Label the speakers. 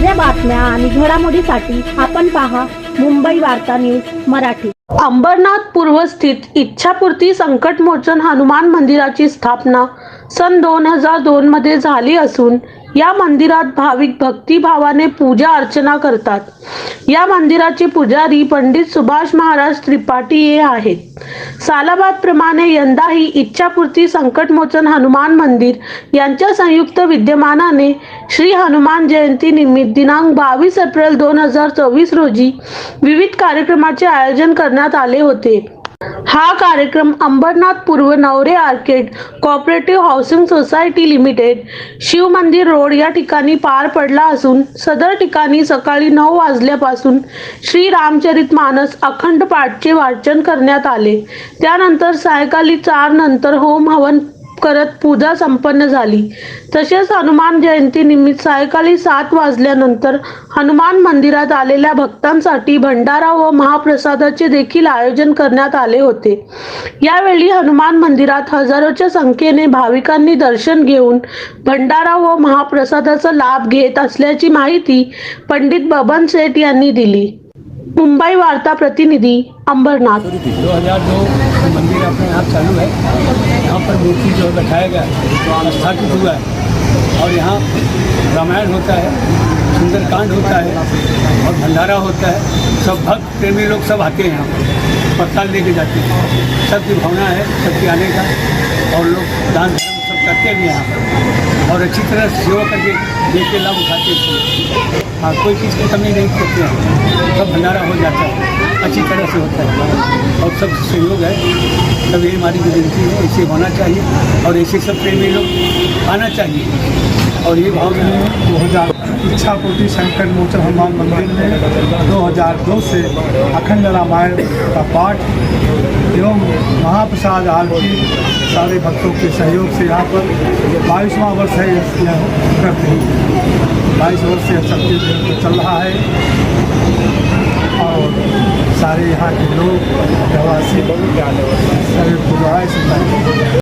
Speaker 1: ताज्या बातम्या आणि घडामोडीसाठी आपण पहा मुंबई वार्ता न्यूज मराठी.
Speaker 2: अंबरनाथ पूर्वस्थित इच्छापूर्ती संकटमोचन हनुमान मंदिराची स्थापना सन दोन हजार दोन मध्ये झाली असून या मंदिरात भाविक भक्तिभावाने पूजा अर्चना करतात. या मंदिराचे पुजारी पंडित सुभाष महाराज त्रिपाठी हे आहेत. सालाबाद प्रमाणे यंदाही इच्छापूर्ती संकटमोचन हनुमान मंदिर यांच्या संयुक्त विद्यमानाने श्री हनुमान जयंती निमित्त दिनांक बावीस एप्रिल दोन हजार चोवीस रोजी विविध कार्यक्रमाचे आयोजन करण्यात आले होते. हा कार्यक्रम अंबरनाथ पूर्व Navare arcade cooperative housing society limited Shiv Mandir road या ठिकाणी पार पडला असून सदर ठिकाणी सकाळी नऊ वाजल्यापासून श्री रामचरित मानस अखंड पाठचे वाचन करण्यात आले. त्यानंतर सायंकाळी चार नंतर होम हवन करत पूजा संपन्न झाली. तसेच हनुमान जयंती निमित्त सायंकाळी सात वाजल्यानंतर हनुमान मंदिरात आलेल्या भक्तांसाठी भंडारा व महाप्रसादाचे देखील आयोजन करण्यात आले होते. यावेळी हनुमान मंदिरात हजारोच्या संख्येने भाविकांनी दर्शन घेऊन भंडारा व महाप्रसादाचा लाभ घेत असल्याची माहिती पंडित बबन सेठ यांनी दिली. मुंबई वार्ता प्रतिनिधी अंबरनाथ.
Speaker 3: 2002 मंदिर अपने आप चालू है। पर मूर्ति जो बैठाया गया स्थापित हुआ है। और यहाँ रामायण होता है, सुंदरकांड होता है, और भंडारा होता है। सब भक्त, प्रेमी लोग सब आते हैं यहाँ पर, प्रसाद लेके जाते हैं। सबकी भावना है, सबके आने का, और लोग दान धर्म करते भी हैं और अच्छी तरह सेवा करके देख के लाभ उठाते हैं। हाँ कोई चीज़ की कमी नहीं करते हैं। सब भंडारा हो जाता है। अच्छी तरह से होता है। और सब सहयोग है। सब यही हमारी विनती है। ऐसे होना चाहिए। और ऐसे सब प्रेमी लोग आना चाहिए। और ये भाव
Speaker 4: दो हज़ार इच्छापूर्ति संकट मोचन हनुमान मंदिर में 2002 से अखंड रामायण का पाठ एवं महाप्रसाद आरती, सारे भक्तों के सहयोग से यहाँ पर बाईसवां वर्ष है यह करते हैं। बाईस वर्ष से सत्य चल रहा है। और सारे यहाँ के लोग, प्रवासी सभी गुरुआए से